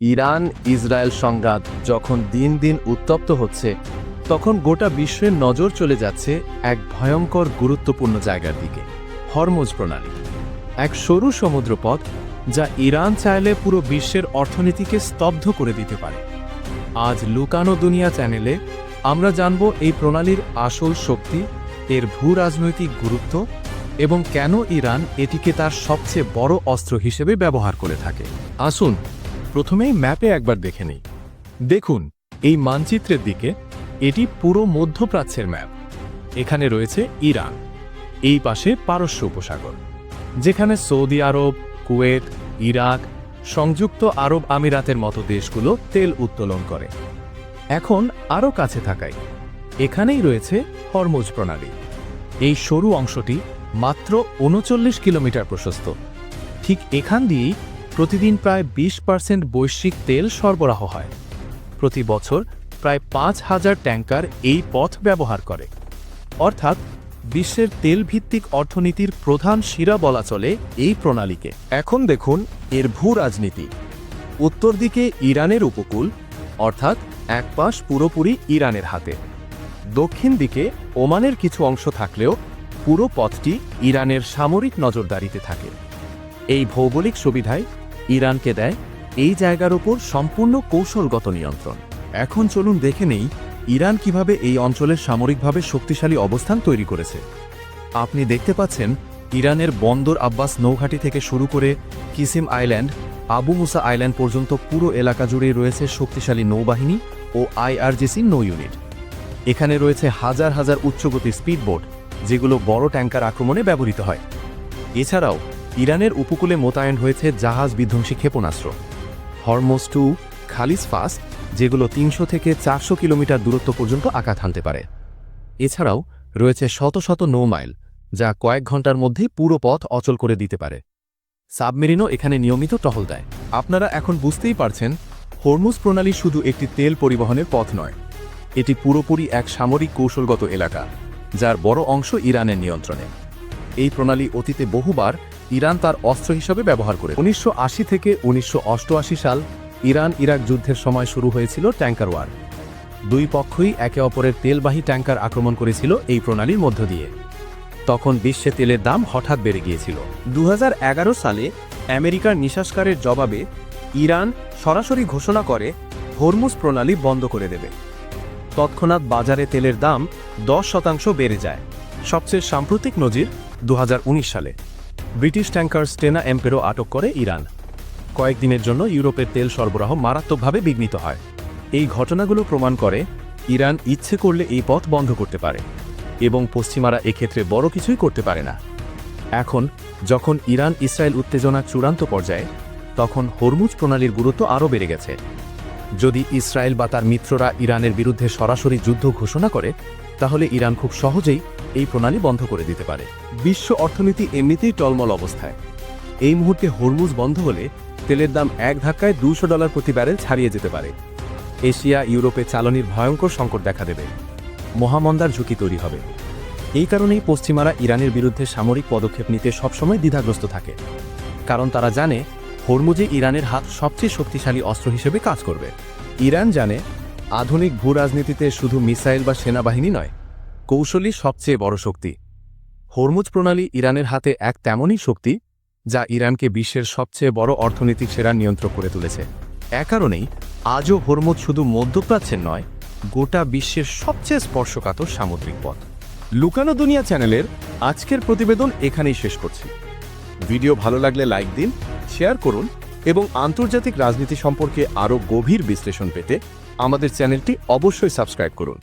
Iran, Israel সংঘাত যখন দিন দিন উত্তপ্ত হচ্ছে, তখন গোটা বিশ্বের নজর চলে যাচ্ছে এক ভয়ঙ্কর গুরুত্বপূর্ণ জায়গার দিকে, হরমোজ প্রণালী। এক সরু সমুদ্রপথ যা ইরান চাইলে পুরো বিশ্বের অর্থনীতিকে স্তব্ধ করে দিতে পারে। আজ লুকানো দুনিয়া চ্যানেলে আমরা জানব এই প্রণালীর আসল শক্তি, এর ভূ রাজনৈতিক গুরুত্ব এবং কেন ইরান এটিকে তার সবচেয়ে বড় অস্ত্র হিসেবে ব্যবহার করে থাকে। আসুন প্রথমেই ম্যাপে একবার দেখে নিই। দেখুন, এই মানচিত্রের দিকে এটি পুরো মধ্যপ্রাচ্যের ম্যাপ। এখানে রয়েছে ইরান, এই পাশে পারস্য উপসাগর, যেখানে সৌদি আরব, কুয়েত, ইরাক, সংযুক্ত আরব আমিরাতের মতো দেশগুলো তেল উত্তোলন করে। এখন আরও কাছে থাকায় এখানেই রয়েছে হরমোজ প্রণালী। এই সরু অংশটি মাত্র উনচল্লিশ কিলোমিটার প্রশস্ত। ঠিক এখান দিয়েই প্রতিদিন প্রায় বিশ পার্সেন্ট বৈশ্বিক তেল সরবরাহ হয়। প্রতি বছর প্রায় পাঁচ হাজার ট্যাঙ্কার এই পথ ব্যবহার করে। অর্থাৎ, বিশ্বের তেল ভিত্তিক অর্থনীতির প্রধান শিরা বলা চলে এই প্রণালীকে। এখন দেখুন এর ভূ রাজনীতি। উত্তর দিকে ইরানের উপকূল, অর্থাৎ এক পাশ পুরোপুরি ইরানের হাতে। দক্ষিণ দিকে ওমানের কিছু অংশ থাকলেও পুরো পথটি ইরানের সামরিক নজরদারিতে থাকে। এই ভৌগোলিক সুবিধায় ইরানকে দেয় এই জায়গার ওপর সম্পূর্ণ কৌশলগত নিয়ন্ত্রণ। এখন চলুন দেখে নেই ইরান কীভাবে এই অঞ্চলের সামরিকভাবে শক্তিশালী অবস্থান তৈরি করেছে। আপনি দেখতে পাচ্ছেন ইরানের বন্দর আব্বাস নৌঘাটি থেকে শুরু করে Qeshm island, Abu Musa island পর্যন্ত পুরো এলাকা জুড়ে রয়েছে শক্তিশালী নৌবাহিনী ও আইআরজিসি নৌ ইউনিট। এখানে রয়েছে হাজার হাজার উচ্চগতির স্পিডবোট, যেগুলো বড় ট্যাঙ্কার আক্রমণে ব্যবহৃত হয়। এছাড়াও ইরানের উপকূলে মোতায়েন হয়েছে জাহাজ বিধ্বংসী ক্ষেপণাস্ত্র। হরমোস টু খালিস ফাস যেগুলো তিনশো থেকে চারশো কিলোমিটার দূরত্ব পর্যন্ত আঘাত হানতে পারে। এছাড়াও রয়েছে শত শত নৌ মাইল, যা কয়েক ঘণ্টার মধ্যেই পুরো পথ অচল করে দিতে পারে। সাবমেরিনও এখানে নিয়মিত টহল দেয়। আপনারা এখন বুঝতেই পারছেন, হরমুজ প্রণালী শুধু একটি তেল পরিবহনের পথ নয়, এটি পুরোপুরি এক সামরিক কৌশলগত এলাকা, যার বড় অংশ ইরানের নিয়ন্ত্রণে। এই প্রণালী অতীতে বহুবার ইরান তার অস্ত্র হিসাবে ব্যবহার করে। উনিশশো আশি থেকে উনিশশো অষ্টআশি সাল ইরান ইরাক যুদ্ধের সময় শুরু হয়েছিল ট্যাঙ্কার ওয়ার। দুই পক্ষই একে অপরের তেলবাহী ট্যাঙ্কার আক্রমণ করেছিল এই প্রণালীর মধ্য দিয়ে। তখন বিশ্বে তেলের দাম হঠাৎ বেড়ে গিয়েছিল। দু হাজার এগারো সালে আমেরিকার নিঃশ্বাসকারের জবাবে ইরান সরাসরি ঘোষণা করে হরমুজ প্রণালী বন্ধ করে দেবে। তৎক্ষণাৎ বাজারে তেলের দাম দশ শতাংশ বেড়ে যায়। সবচেয়ে সাম্প্রতিক নজির দু হাজার উনিশ সালে। ব্রিটিশ ট্যাঙ্কার স্টেনা এম্পেরো আটক করে ইরান। কয়েকদিনের জন্য ইউরোপের তেল সরবরাহ মারাত্মকভাবে বিঘ্নিত হয়। এই ঘটনাগুলো প্রমাণ করে ইরান ইচ্ছে করলে এই পথ বন্ধ করতে পারে এবং পশ্চিমারা এক্ষেত্রে বড় কিছুই করতে পারে না। এখন যখন ইরান ইসরায়েল উত্তেজনার চূড়ান্ত পর্যায়ে, তখন হরমুজ প্রণালীর গুরুত্ব আরও বেড়ে গেছে। যদি ইসরায়েল বা তার মিত্ররা ইরানের বিরুদ্ধে সরাসরি যুদ্ধ ঘোষণা করে তাহলে ইরান খুব সহজেই এই প্রণালী বন্ধ করে দিতে পারে। বিশ্ব অর্থনীতি এমনিতেই টলমল অবস্থায়। এই মুহূর্তে হরমুজ বন্ধ হলে তেলের দাম এক ধাক্কায় দুশো ডলার প্রতি ব্যারেল ছাড়িয়ে যেতে পারে। এশিয়া, ইউরোপে চালনির ভয়ঙ্কর সংকট দেখা দেবে। মহামন্দার ঝুঁকি তৈরি হবে। এই কারণেই পশ্চিমারা ইরানের বিরুদ্ধে সামরিক পদক্ষেপ নিতে সবসময় দ্বিধাগ্রস্ত থাকে। কারণ তারা জানে, হরমুজে ইরানের হাত সবচেয়ে শক্তিশালী অস্ত্র হিসেবে কাজ করবে। ইরান জানে আধুনিক ভূ রাজনীতিতে শুধু মিসাইল বা সেনাবাহিনী নয়, কৌশলই সবচেয়ে বড় শক্তি। হরমুজ প্রণালী ইরানের হাতে এক তেমনই শক্তি, যা ইরানকে বিশ্বের সবচেয়ে বড় অর্থনৈতিক সেরা নিয়ন্ত্রক করে তুলেছে। এ কারণেই আজও হরমুজ শুধু মধ্যপ্রাচ্যের নয়, গোটা বিশ্বের সবচেয়ে স্পর্শকাতর সামুদ্রিক পথ। লুকানো দুনিয়া চ্যানেলের আজকের প্রতিবেদন এখানেই শেষ করছি। ভিডিও ভালো লাগলে লাইক দিন, শেয়ার করুন এবং আন্তর্জাতিক রাজনীতি সম্পর্কে আরও গভীর বিশ্লেষণ পেতে আমাদের চ্যানেলটি অবশ্যই সাবস্ক্রাইব করুন।